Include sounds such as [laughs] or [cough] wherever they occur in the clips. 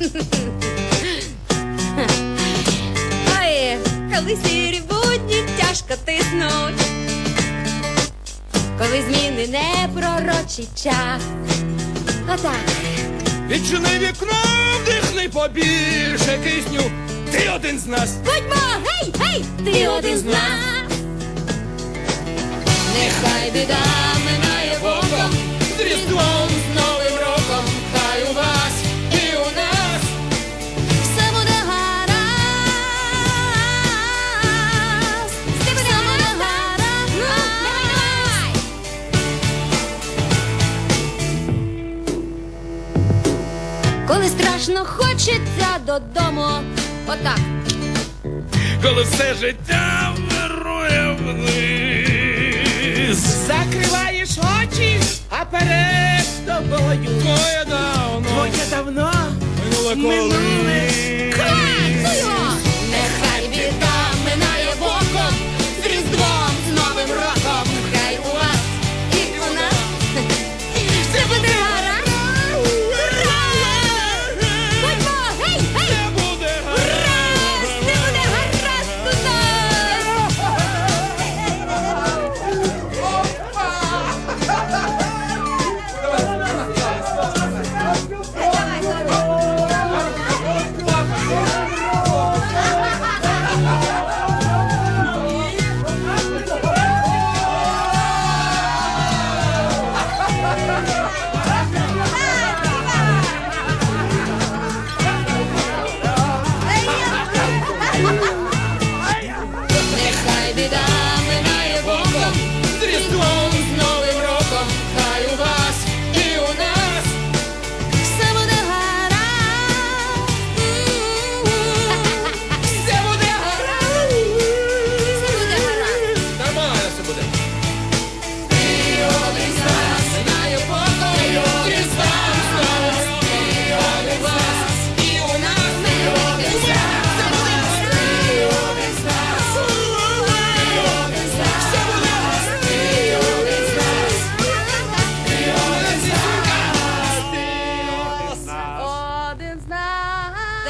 Ой, коли сірі будні тяжко тиснуть, коли зміни не пророчий час. так Відчини вікно, вдихни побільше кисню. Ти один з нас. Ходьмо, гей, гей, ти один з нас. Нехай біда. коли страшно хочеться додому. Отак. Коли все життя вирує вниз. Закриваєш очі, а перед тобою. Твоє давно. Твоє давно. Минуле колись.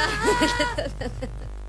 ah. [laughs] [laughs]